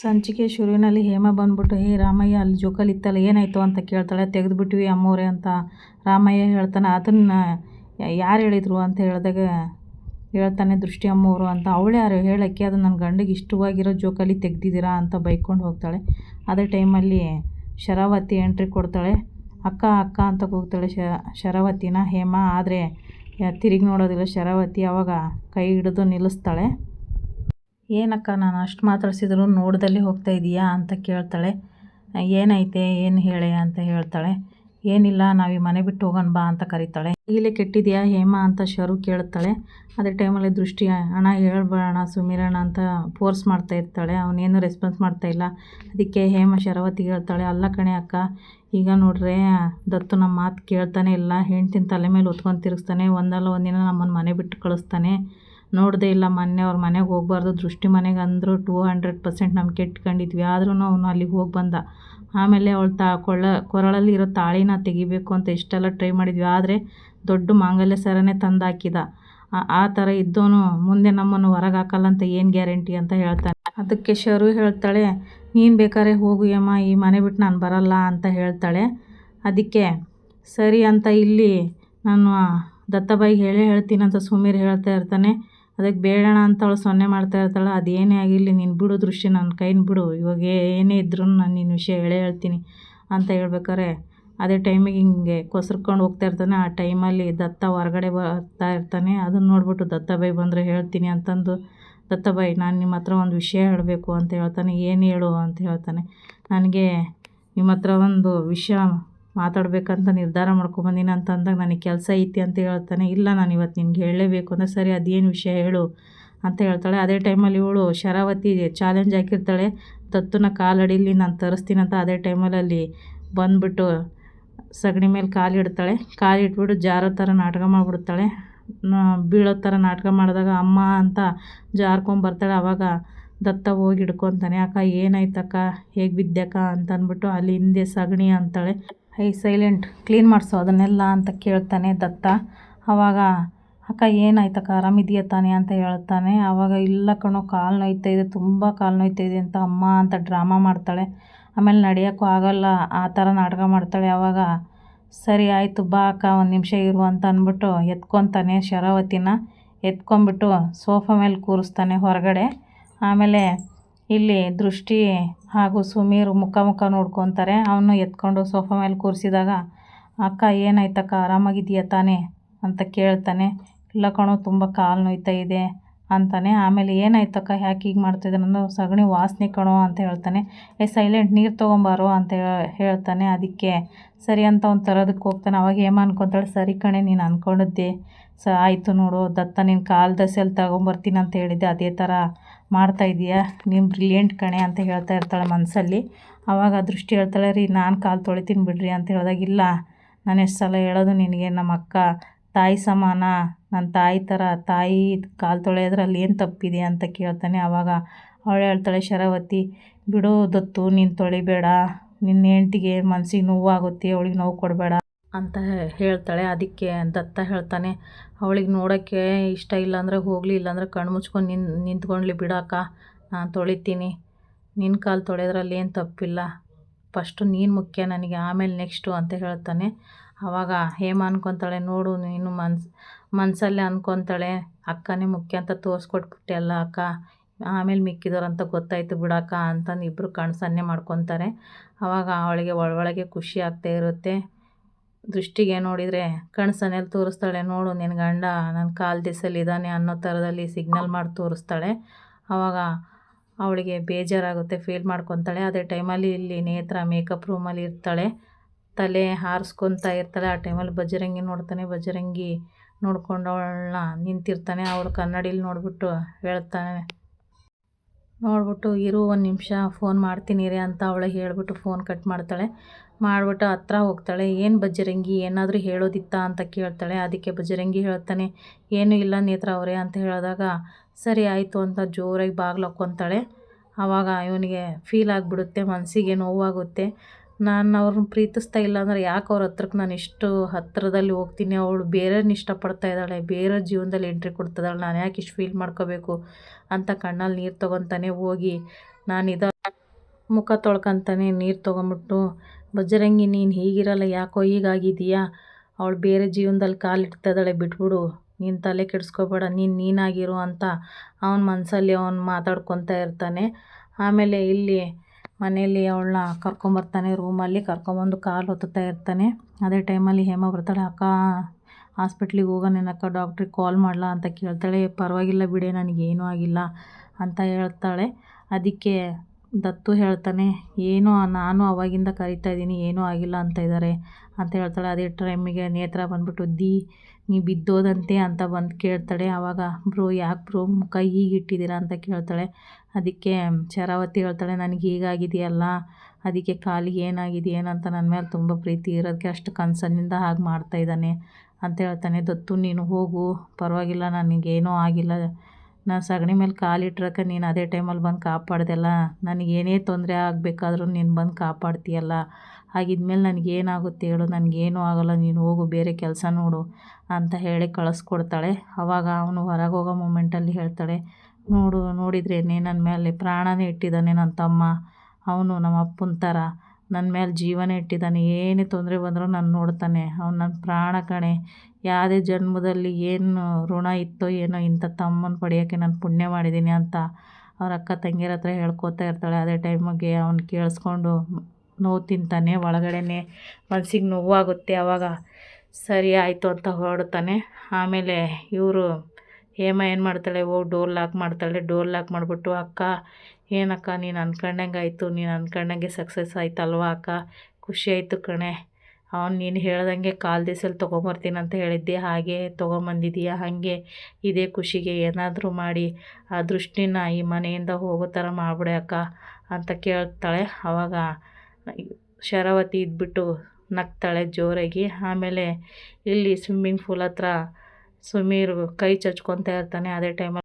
ಸಂಚಿಕೆ ಶುರುವಿನಲ್ಲಿ ಹೇಮ ಬಂದ್ಬಿಟ್ಟು, ಹೇ ರಾಮಯ್ಯ, ಅಲ್ಲಿ ಜೋಕಾಲಿ ಇತ್ತಲ್ಲ, ಏನಾಯಿತು? ಅಂತ ಕೇಳ್ತಾಳೆ. ತೆಗೆದುಬಿಟ್ವಿ ಅಮ್ಮೋರೆ ಅಂತ. ರಾಮಯ್ಯ ಹೇಳ್ತಾನೆ, ಅದನ್ನು ಯಾರು ಹೇಳಿದರು? ಅಂತ ಹೇಳಿದಾಗ ಹೇಳ್ತಾನೆ ದೃಷ್ಟಿ ಅಮ್ಮೋರು ಅಂತ. ಅವಳೇ ಯಾರು ಹೇಳೋಕ್ಕೆ ಅದು ನನ್ನ ಗಂಡಿಗೆ ಇಷ್ಟವಾಗಿರೋ ಜೋಕಾಲಿ ತೆಗ್ದಿದ್ದೀರಾ? ಅಂತ ಬೈಕೊಂಡು ಹೋಗ್ತಾಳೆ. ಅದೇ ಟೈಮಲ್ಲಿ ಶರಾವತಿ ಎಂಟ್ರಿ ಕೊಡ್ತಾಳೆ. ಅಕ್ಕ ಅಕ್ಕ, ಅಂತ ಕೂಗ್ತಾಳೆ ಶರಾವತಿನ ಹೇಮ. ಆದರೆ, ತಿರುಗಿ ನೋಡೋದಿಲ್ಲ, ಶರಾವತಿ ಅವಾಗ ಕೈ ಹಿಡಿದು ನಿಲ್ಲಿಸ್ತಾಳೆ. ಏನಕ್ಕ ನಾನು ಅಷ್ಟು ಮಾತಾಡ್ಸಿದ್ರು ನೋಡ್ದಲ್ಲಿ ಹೋಗ್ತಾ ಇದೀಯಾ ಅಂತ ಕೇಳ್ತಾಳೆ. ಏನೈತೆ, ಏನು ಹೇಳೆ ಅಂತ ಹೇಳ್ತಾಳೆ. ಏನಿಲ್ಲ, ನಾವು ಈ ಮನೆ ಬಿಟ್ಟು ಹೋಗೋಣ ಬಾ ಅಂತ ಕರೀತಾಳೆ. ಈಗಲೇ ಕೆಟ್ಟಿದೆಯಾ ಹೇಮಾ ಅಂತ ಶರು ಕೇಳ್ತಾಳೆ. ಅದೇ ಟೈಮಲ್ಲಿ ದೃಷ್ಟಿ, ಅಣ್ಣ ಹೇಳ್ಬೇಡಣ ಸುಮೀರಣ್ಣ ಅಂತ ಫೋರ್ಸ್ ಮಾಡ್ತಾ ಇರ್ತಾಳೆ. ಅವನೇನು ರೆಸ್ಪಾನ್ಸ್ ಮಾಡ್ತಾ ಇಲ್ಲ. ಅದಕ್ಕೆ ಹೇಮಾ ಶರವತಿ ಹೇಳ್ತಾಳೆ, ಅಲ್ಲ ಕಣೆ ಅಕ್ಕ, ಈಗ ನೋಡ್ರೆ ದತ್ತು ನಮ್ಮ ಮಾತು ಕೇಳ್ತಾನೆ ಇಲ್ಲ. ಹೆಂಡ್ತಿನ ತಲೆ ಮೇಲೆ ಹೊತ್ಕೊಂಡು ತಿರುಗಿಸ್ತಾನೆ. ಒಂದಲ್ಲ ಒಂದಿನ ನಮ್ಮನ್ನು ಮನೆ ಬಿಟ್ಟು ಕಳಿಸ್ತಾನೆ. ನೋಡದೇ ಇಲ್ಲ ಮೊನ್ನೆ ಅವ್ರ ಮನೆಗೆ ಹೋಗ್ಬಾರ್ದು. ದೃಷ್ಟಿ ಮನೆಗೆ ಅಂದರು ಟೂ ಹಂಡ್ರೆಡ್ ಪರ್ಸೆಂಟ್ ನಮ್ಗೆ ಕೆಟ್ಕೊಂಡಿದ್ವಿ ಆದ್ರೂ ಅವನು ಅಲ್ಲಿಗೆ ಹೋಗಿ ಬಂದ. ಆಮೇಲೆ ಅವಳು ತಾ ಕೊಳ್ಳ ಕೊರಳಲ್ಲಿ ಇರೋ ತಾಳಿನ ತೆಗಿಬೇಕು ಅಂತ ಎಷ್ಟೆಲ್ಲ ಟ್ರೈ ಮಾಡಿದ್ವಿ. ಆದರೆ ದೊಡ್ಡ ಮಾಂಗಲ್ಯ ಸರನೇ ತಂದು ಹಾಕಿದ ಆ ಥರ ಇದ್ದೋನು ಮುಂದೆ ನಮ್ಮನ್ನು ಹೊರಗೆ ಹಾಕಲ್ಲ ಅಂತ ಏನು ಗ್ಯಾರಂಟಿ ಅಂತ ಹೇಳ್ತಾನೆ. ಅದಕ್ಕೆ ಶರು ಹೇಳ್ತಾಳೆ, ನೀನು ಬೇಕಾದ್ರೆ ಹೋಗು ಯಮ್ಮ, ಈ ಮನೆ ಬಿಟ್ಟು ನಾನು ಬರಲ್ಲ ಅಂತ ಹೇಳ್ತಾಳೆ. ಅದಕ್ಕೆ, ಸರಿ ಅಂತ ಇಲ್ಲಿ ನಾನು ದತ್ತಬಾಯಿಗೆ ಹೇಳೇ ಹೇಳ್ತೀನಿ ಅಂತ ಸುಮೀರ್ ಹೇಳ್ತಾ ಇರ್ತಾನೆ. ಅದಕ್ಕೆ ಬೇಡಣ ಅಂತ ಅವಳು ಸೊನ್ನೆ ಮಾಡ್ತಾ ಇರ್ತಾಳೆ, ಅದೇನೇ ಆಗಿರಲಿ, ನೀನು ಬಿಡು ದೃಶ್ಯ ನನ್ನ ಕೈನ ಬಿಡು, ಇವಾಗ ಏನೇ ಇದ್ರೂ ನಾನು ನಿನ್ನ ವಿಷಯ ಹೇಳೇ ಹೇಳ್ತೀನಿ ಅಂತ ಹೇಳ್ಬೇಕಾರೆ ಅದೇ ಟೈಮಿಗೆ ಹಿಂಗೆ ಕೊಸರ್ಕೊಂಡು ಹೋಗ್ತಾ ಇರ್ತಾನೆ, ಆ ಟೈಮಲ್ಲಿ ದತ್ತ ಹೊರಗಡೆ ಬರ್ತಾ ಇರ್ತಾನೆ, ಅದನ್ನು ನೋಡ್ಬಿಟ್ಟು ದತ್ತಬಾಯಿ ಬಂದರೆ ಹೇಳ್ತೀನಿ ಅಂತಂದು, ದತ್ತಬಾಯಿ ನಾನು ನಿಮ್ಮ ಹತ್ರ ಒಂದು ವಿಷಯ ಹೇಳಬೇಕು ಅಂತ ಹೇಳ್ತಾನೆ, ಏನು ಹೇಳು ಅಂತ ಹೇಳ್ತಾನೆ. ನನಗೆ ನಿಮ್ಮ ಹತ್ರ ಒಂದು ವಿಷಯ ಮಾತಾಡಬೇಕಂತ ನಿರ್ಧಾರ ಮಾಡ್ಕೊಂಬಂದಿನ ಅಂತ ಅಂದಾಗ ನನಗೆ ಕೆಲಸ ಐತಿ ಅಂತ ಹೇಳ್ತಾನೆ, ಇಲ್ಲ, ನಾನು ಇವತ್ತು ನಿನ್ಗೆ ಹೇಳಲೇಬೇಕು. ಅಂದರೆ ಸರಿ, ಅದೇನು ವಿಷಯ ಹೇಳು. ಅಂತ ಹೇಳ್ತಾಳೆ. ಅದೇ ಟೈಮಲ್ಲಿ ಇವಳು ಶರಾವತಿ ಚಾಲೆಂಜ್ ಹಾಕಿರ್ತಾಳೆ. ದತ್ತುನ ಕಾಲಡಿಲಿ ನಾನು ತರಿಸ್ತೀನಂತ ಅದೇ ಟೈಮಲ್ಲಿ ಅಲ್ಲಿ ಬಂದುಬಿಟ್ಟು ಸಗಣಿ ಮೇಲೆ ಕಾಲಿಡ್ತಾಳೆ ಕಾಲಿಟ್ಬಿಟ್ಟು ಜಾರೋ ಥರ ನಾಟಕ ಮಾಡಿಬಿಡ್ತಾಳೆ. ಬೀಳೋ ಥರ ನಾಟಕ ಮಾಡಿದಾಗ, ಅಮ್ಮ ಅಂತ ಜಾರ್ಕೊಂಬರ್ತಾಳೆ ಆವಾಗ ದತ್ತ ಹೋಗಿ ಹಿಡ್ಕೊತಾನೆ, ಅಕ್ಕ, ಏನಾಯ್ತಕ್ಕ? ಹೇಗೆ ಬಿದ್ದಕ್ಕ ಅಂತ ಅಂದ್ಬಿಟ್ಟು ಅಲ್ಲಿ ಹಿಂದೆ ಸಗಣಿ ಅಂತಾಳೆ. ಹೈ ಸೈಲೆಂಟ್ ಕ್ಲೀನ್ ಮಾಡಿಸು, ಅದನ್ನೆಲ್ಲ ಅಂತ ಕೇಳ್ತಾನೆ ದತ್ತ. ಆವಾಗ ಅಕ್ಕ, ಏನಾಯ್ತಕ್ಕ? ಆರಾಮಿದೆಯಾ ತಾನೆ? ಅಂತ ಹೇಳ್ತಾನೆ ಆವಾಗ ಇಲ್ಲ ಕಣೋ, ಕಾಲು ನೋಯ್ತಾ ಇದೆ, ತುಂಬ ಕಾಲು ನೋಯ್ತಾ ಇದೆ ಅಂತ ಅಮ್ಮ ಅಂತ ಡ್ರಾಮಾ ಮಾಡ್ತಾಳೆ. ಆಮೇಲೆ ನಡೆಯೋಕ್ಕೂ ಆಗೋಲ್ಲ, ಆ ಥರ ನಾಟಕ ಮಾಡ್ತಾಳೆ. ಆವಾಗ ಸರಿ, ಆಯಿತು, ಬಾ ಅಕ್ಕ, ಒಂದು ನಿಮಿಷ ಇರು ಅಂತ ಅಂದ್ಬಿಟ್ಟು ಎತ್ಕೊತಾನೆ ಶರಾವತಿನ. ಎತ್ಕೊಂಬಿಟ್ಟು ಸೋಫಾ ಮೇಲೆ ಕೂರಿಸ್ತಾನೆ ಹೊರಗಡೆ. ಆಮೇಲೆ, ಇಲ್ಲಿ ದೃಷ್ಟಿ ಹಾಗೂ ಸುಮೀರು ಮುಖ ಮುಖ ನೋಡ್ಕೊತಾರೆ. ಅವನು ಎತ್ಕೊಂಡು ಸೋಫಾ ಮೇಲೆ ಕೂರಿಸಿದಾಗ, ಅಕ್ಕ, ಏನಾಯ್ತಕ್ಕ? ಆರಾಮಾಗಿದೆಯಾ ತಾನೇ? ಅಂತ ಕೇಳ್ತಾನೆ. ಇಲ್ಲ ಕಣೋ, ತುಂಬ ಕಾಲು ನೋಯ್ತಾ ಇದೆ. ಅಂತಾನೆ. ಆಮೇಲೆ ಏನಾಯ್ತಕ್ಕ, ಯಾಕೆ ಹೀಗೆ ಮಾಡ್ತಿದ್ದಾನೆ ಅನ್ನೋ ಸಗಣಿ ವಾಸನೆ ಕಣೋ ಅಂತ ಹೇಳ್ತಾನೆ. ಏ, ಸೈಲೆಂಟ್ ನೀರು ತೊಗೊಂಬಾರೋ ಅಂತ ಹೇಳ್ತಾನೆ. ಅದಕ್ಕೆ ಸರಿ ಅಂತ ಒಂದು ತರೋದಕ್ಕೆ ಹೋಗ್ತಾನೆ. ಅವಾಗ ಹೇಮ ಅನ್ಕೊತಾಳೆ, ಸರಿ ಕಣೆ, ನೀನು ಅಂದ್ಕೊಂಡಿದ್ದೆ ಸ, ಆಯಿತು ನೋಡು. ದತ್ತ ನಿನ್ನ ಕಾಲು ದಸೆಯಲ್ಲಿ ತಗೊಂಬರ್ತೀನಿ ಅಂತ ಹೇಳಿದ್ದೆ. ಅದೇ ಥರ ಮಾಡ್ತಾ ಇದೀಯಾ? ನೀನು ಬ್ರಿಲಿಯಂಟ್ ಕಣೆ ಅಂತ ಹೇಳ್ತಾ ಇರ್ತಾಳೆ ಮನಸ್ಸಲ್ಲಿ ಅವಾಗ ದೃಷ್ಟಿ ಹೇಳ್ತಾಳೆ, ರೀ, ನಾನು ಕಾಲು ತೊಳಿತೀನಿ ಬಿಡ್ರಿ ಅಂತ ಹೇಳಿದಾಗ, ಇಲ್ಲ. ನಾನು ಎಷ್ಟು ಸಲ ಹೇಳೋದು ನಿನಗೆ ನಮ್ಮ ಅಕ್ಕ ತಾಯಿ ಸಮಾನ? ನನ್ನ ತಾಯಿ ಥರ ತಾಯಿ ಕಾಲು ತೊಳೆಯೋದ್ರಲ್ಲಿ ಏನು ತಪ್ಪಿದೆ ಅಂತ ಕೇಳ್ತಾನೆ. ಆವಾಗ ಅವಳು ಹೇಳ್ತಾಳೆ, ಶರಾವತಿ, ಬಿಡು ದತ್ತು, ನೀನು ತೊಳಿಬೇಡ. ನಿನ್ನ ಹೆಂಡ್ತಿಗೆ ಮನ್ಸಿಗೆ ನೋವಾಗುತ್ತೆ, ಅವಳಿಗೆ ನೋವು ಕೊಡಬೇಡ ಅಂತ ಹೇಳ್ತಾಳೆ. ಅದಕ್ಕೆ ದತ್ತ ಹೇಳ್ತಾನೆ, ಅವಳಿಗೆ ನೋಡೋಕ್ಕೆ ಇಷ್ಟ ಇಲ್ಲ ಅಂದರೆ ಹೋಗಲಿ, ಇಲ್ಲಾಂದರೆ ಕಣ್ಣು ಮುಚ್ಕೊಂಡು ನಿನ್, ನಿಂತ್ಕೊಂಡ್ಲಿ ಬಿಡಕ್ಕ. ನಾನು ತೊಳಿತೀನಿ. ನಿನ್ನ ಕಾಲು ತೊಳೆಯೋದ್ರಲ್ಲಿ ಏನು ತಪ್ಪಿಲ್ಲ. ಫಸ್ಟು ನೀನು ಮುಖ್ಯ, ನನಗೆ ಆಮೇಲೆ ನೆಕ್ಸ್ಟು ಅಂತ ಹೇಳ್ತಾನೆ. ಆವಾಗ ಹೇಮ ಅನ್ಕೊತಾಳೆ, ನೋಡು ನೀನು ಮನ್ಸು, ಮನಸಲ್ಲೇ ಅನ್ಕೊತಾಳೆ, ಅಕ್ಕನೇ ಮುಖ್ಯ ಅಂತ ತೋರಿಸ್ಕೊಟ್ಬಿಟ್ಟೆ ಅಲ್ಲ ಅಕ್ಕ, ಆಮೇಲೆ ಮಿಕ್ಕಿದವರಂತ ಗೊತ್ತಾಯಿತು ಬಿಡಕ್ಕ ಅಂತಂದು ಇಬ್ಬರು ಕಣ್ಣು ಸನ್ನೆ ಮಾಡ್ಕೊತಾರೆ. ಆವಾಗ ಅವಳಿಗೆ ಒಳೊಳಗೆ ಖುಷಿ ಆಗ್ತಾ ಇರುತ್ತೆ. ದೃಷ್ಟಿಗೆ ನೋಡಿದರೆ ಕಣ್ಸನ್ನೆಲ್ಲಿ ತೋರಿಸ್ತಾಳೆ, ನೋಡು ನಿನ್ನ ಗಂಡ ನನ್ನ ಕಾಲು ಇದ್ದಾನೆ ಅನ್ನೋ ಥರದಲ್ಲಿ ಸಿಗ್ನಲ್ ಮಾಡಿ ತೋರಿಸ್ತಾಳೆ. ಆವಾಗ ಅವಳಿಗೆ ಬೇಜಾರಾಗುತ್ತೆ, ಫೀಲ್ ಮಾಡ್ಕೊತಾಳೆ. ಅದೇ ಟೈಮಲ್ಲಿ ಇಲ್ಲಿ ನೇತ್ರ ಮೇಕಪ್ ರೂಮಲ್ಲಿ ಇರ್ತಾಳೆ. ತಲೆ ಹಾರಿಸ್ಕೊತಾ ಇರ್ತಾಳೆ. ಆ ಟೈಮಲ್ಲಿ ಬಜರಂಗಿ ನೋಡ್ತಾನೆ. ಬಜರಂಗಿ ನೋಡ್ಕೊಂಡವಳನ್ನ ನಿಂತಿರ್ತಾನೆ. ಅವಳು ಕನ್ನಡಿಲಿ ನೋಡಿಬಿಟ್ಟು ಹೇಳ್ತಾನೆ. ನೋಡ್ಬಿಟ್ಟು, ಇರು, ಒಂದು ನಿಮಿಷ ಫೋನ್ ಮಾಡ್ತೀನಿ ರೀ ಅಂತ ಅವಳು ಹೇಳಿಬಿಟ್ಟು ಫೋನ್ ಕಟ್ ಮಾಡ್ತಾಳೆ. ಮಾಡಿಬಿಟ್ಟು ಹತ್ರ ಹೋಗ್ತಾಳೆ. ಏನು ಬಜರಂಗಿ ಏನಾದರೂ ಹೇಳೋದಿತ್ತಾ? ಅಂತ ಕೇಳ್ತಾಳೆ. ಅದಕ್ಕೆ ಬಜರಂಗಿ ಹೇಳ್ತಾನೆ. ಏನೂ ಇಲ್ಲ ನೇತ್ರ ಅವರೇ ಅಂತ ಹೇಳಿದಾಗ, ಸರಿ ಆಯಿತು ಅಂತ ಜೋರಾಗಿ ಬಾಗ್ಲು ಹಾಕ್ಕೊತಾಳೆ. ಆವಾಗ ಇವನಿಗೆ ಫೀಲ್ ಆಗಿಬಿಡುತ್ತೆ. ಮನಸ್ಸಿಗೆ ನೋವಾಗುತ್ತೆ. ನಾನು ಅವ್ರನ್ನ ಪ್ರೀತಿಸ್ತಾ ಇಲ್ಲ ಅಂದರೆ ಯಾಕೆ ಅವ್ರ ಹತ್ರಕ್ಕೆ ನಾನು ಇಷ್ಟು ಹತ್ತಿರದಲ್ಲಿ ಹೋಗ್ತೀನಿ? ಅವಳು ಬೇರೆಯವ್ರನ್ನ ಇಷ್ಟಪಡ್ತಾ ಇದ್ದಾಳೆ ಬೇರೆ ಜೀವನದಲ್ಲಿ ಎಂಟ್ರಿ ಕೊಡ್ತಿದ್ದಾಳೆ, ನಾನು ಯಾಕೆ ಇಷ್ಟು ಫೀಲ್ ಮಾಡ್ಕೋಬೇಕು ಅಂತ ಕಣ್ಣಲ್ಲಿ ನೀರು ತೊಗೊತಾನೆ ಹೋಗಿ ನಾನು ಇದ ಮುಖ ತೊಳ್ಕೊಂತಾನೆ ನೀರು ತೊಗೊಂಬಿಟ್ಟು ಬಜರಂಗಿ ನೀನು ಹೀಗಿರಲ್ಲ, ಯಾಕೋ ಹೀಗಾಗಿದೀಯಾ ಅವಳು ಬೇರೆ ಜೀವನದಲ್ಲಿ ಕಾಲಿಡ್ತಿದ್ದಾಳೆ ಬಿಟ್ಬಿಡು. ನೀನು ತಲೆ ಕೆಡಿಸ್ಕೋಬೇಡ, ನೀನು ನೀನಾಗಿರು ಅಂತ ಅವನ ಮನಸ್ಸಲ್ಲಿ ಅವನು ಮಾತಾಡ್ಕೊತಾ ಇರ್ತಾನೆ. ಆಮೇಲೆ ಇಲ್ಲಿ ಮನೆಯಲ್ಲಿ ಅವಳನ್ನ ಕರ್ಕೊಂಬರ್ತಾನೆ ರೂಮಲ್ಲಿ ಕರ್ಕೊಂಬಂದು ಕಾಲು ಹೊತ್ತುತ್ತಾ ಇರ್ತಾನೆ. ಅದೇ ಟೈಮಲ್ಲಿ ಹೇಮ ಬರ್ತಾಳೆ, ಅಕ್ಕ ಹಾಸ್ಪಿಟ್ಲಿಗೆ ಹೋಗೋಣೇನಕ್ಕ ಡಾಕ್ಟ್ರಿಗೆ ಕಾಲ್ ಮಾಡಲಾ? ಅಂತ ಕೇಳ್ತಾಳೆ. ಪರವಾಗಿಲ್ಲ ಬಿಡೆ, ನನಗೇನೂ ಆಗಿಲ್ಲ, ಅಂತ ಹೇಳ್ತಾಳೆ. ಅದಕ್ಕೆ ದತ್ತು ಹೇಳ್ತಾನೆ, ಏನು ನಾನು ಅವಾಗಿಂದ ಕರಿತಾ ಇದ್ದೀನಿ, ಏನೂ ಆಗಿಲ್ಲ ಅಂತ ಇದ್ದಾರೆ ಅಂತ ಹೇಳ್ತಾಳೆ. ಅದೇ ಟೈಮಿಗೆ ನೇತ್ರ ಬಂದುಬಿಟ್ಟು, ದಿ, ನೀ ಬಿದ್ದೋದಂತೆ ಅಂತ ಬಂದು ಕೇಳ್ತಾಳೆ. ಆವಾಗ ಬ್ರೋ, ಯಾಕೆ ಬ್ರೋ ಮುಖ ಹೀಗಿಟ್ಟಿದ್ದೀರಾ ಅಂತ ಕೇಳ್ತಾಳೆ. ಅದಕ್ಕೆ, ಶರಾವತಿ ಹೇಳ್ತಾಳೆ, ನನಗೆ ಹೀಗಾಗಿದೆಯಲ್ಲ ಅದಕ್ಕೆ ಕಾಲಿಗೆ ಏನಾಗಿದೆ ಏನಂತ ನನ್ನ ಮೇಲೆ ತುಂಬ ಪ್ರೀತಿ ಇರೋದಕ್ಕೆ ಅಷ್ಟು ಕನಸನ್ನಿಂದ ಹಾಗೆ ಮಾಡ್ತಾಯಿದ್ದಾನೆ ಅಂತ ಹೇಳ್ತಾನೆ. ದತ್ತು, ನೀನು ಹೋಗು, ಪರವಾಗಿಲ್ಲ ನನಗೇನೂ ಆಗಿಲ್ಲ ನಾನು ಸಗಣಿ ಮೇಲೆ ಕಾಲಿಟ್ರಕ್ಕ ನೀನು ಅದೇ ಟೈಮಲ್ಲಿ ಬಂದು ಕಾಪಾಡ್ದೆಲ್ಲ, ನನಗೇನೇ ತೊಂದರೆ ಆಗಬೇಕಾದ್ರೂ ನೀನು ಬಂದು ಕಾಪಾಡ್ತೀಯಲ್ಲ. ಹಾಗಿದ್ಮೇಲೆ ನನಗೇನಾಗುತ್ತೆ ಹೇಳು, ನನಗೇನೂ ಆಗೋಲ್ಲ, ನೀನು ಹೋಗು, ಬೇರೆ ಕೆಲಸ ನೋಡು ಅಂತ ಹೇಳಿ ಕಳಿಸ್ಕೊಡ್ತಾಳೆ. ಆವಾಗ ಅವನು ಹೊರಗೆ ಹೋಗೋ ಮೂಮೆಂಟಲ್ಲಿ ಹೇಳ್ತಾಳೆ, ನೋಡು, ನೋಡಿದ್ರೇನೆ ನನ್ನ ಮೇಲೆ ಪ್ರಾಣನೇ ಇಟ್ಟಿದ್ದಾನೆ ನನ್ನ ತಮ್ಮ, ಅವನು ನಮ್ಮ ಅಪ್ಪನ ಥರ ನನ್ನ ಮೇಲೆ ಜೀವನ ಇಟ್ಟಿದ್ದಾನೆ, ಏನೇ ತೊಂದರೆ ಬಂದರೂ ನಾನು ನೋಡ್ತಾನೆ. ಅವ್ನು ನನ್ನ ಪ್ರಾಣ ಕಣೆ. ಯಾವುದೇ ಜನ್ಮದಲ್ಲಿ ಏನು ಋಣ ಇತ್ತೋ ಏನೋ ಇಂಥ ತಮ್ಮನ ಪಡೆಯೋಕ್ಕೆ ನಾನು ಪುಣ್ಯ ಮಾಡಿದ್ದೀನಿ ಅಂತ ಅವ್ರ ಅಕ್ಕ ತಂಗಿಯರ ಹತ್ರ ಹೇಳ್ಕೊತಾ ಇರ್ತಾಳೆ. ಅದೇ ಟೈಮಿಗೆ ಅವ್ನು ಕೇಳಿಸ್ಕೊಂಡು ನೋವು ತಿಂತಾನೆ, ಒಳಗಡೆನೇ ಮನ್ಸಿಗೆ ನೋವಾಗುತ್ತೆ ಆವಾಗ ಸರಿ ಆಯಿತು ಅಂತ ಹೊರಡ್ತಾನೆ. ಆಮೇಲೆ ಇವರು ಹೇಮ ಏನು ಮಾಡ್ತಾಳೆ, ಹೋಗಿ ಡೋರ್ ಲಾಕ್ ಮಾಡ್ತಾಳೆ. ಡೋರ್ ಲಾಕ್ ಮಾಡಿಬಿಟ್ಟು ಅಕ್ಕ ಏನಕ್ಕ, ನೀನು ಅಂದ್ಕೊಂಡಂಗೆ ಆಯಿತು, ನೀನು ಅಂದ್ಕೊಂಡಂಗೆ ಸಕ್ಸಸ್ ಆಯ್ತಲ್ವಾ ಅಕ್ಕ? ಖುಷಿ ಆಯಿತು ಕಣೆ. ಅವ್ನು ನೀನು ಹೇಳ್ದಂಗೆ ಕಾಲು ದಿವ್ಸಲ್ಲಿ ತೊಗೊಂಬರ್ತೀನಿ ಅಂತ ಹೇಳಿದ್ದೆ. ಹಾಗೆ ತೊಗೊಂಬಂದಿದೀಯ? ಹಾಗೆ. ಇದೇ ಖುಷಿಗೆ ಏನಾದರೂ ಮಾಡಿ. ಆ ದೃಷ್ಟಿನ ಈ ಮನೆಯಿಂದ ಹೋಗೋ ಥರ ಮಾಡಿಬಿಡೆ ಅಕ್ಕ ಅಂತ ಕೇಳ್ತಾಳೆ. ಆವಾಗ ಶರಾವತಿ ಇದ್ಬಿಟ್ಟು ನಗ್ತಾಳೆ ಜೋರಾಗಿ. ಆಮೇಲೆ ಇಲ್ಲಿ ಸ್ವಿಮ್ಮಿಂಗ್ ಫೂಲ್ ಹತ್ರ ಸುಮೀರ್ ಕೈ ಚಚ್ಕೊತಾ ಇರ್ತಾನೆ. ಅದೇ ಟೈಮಲ್ಲಿ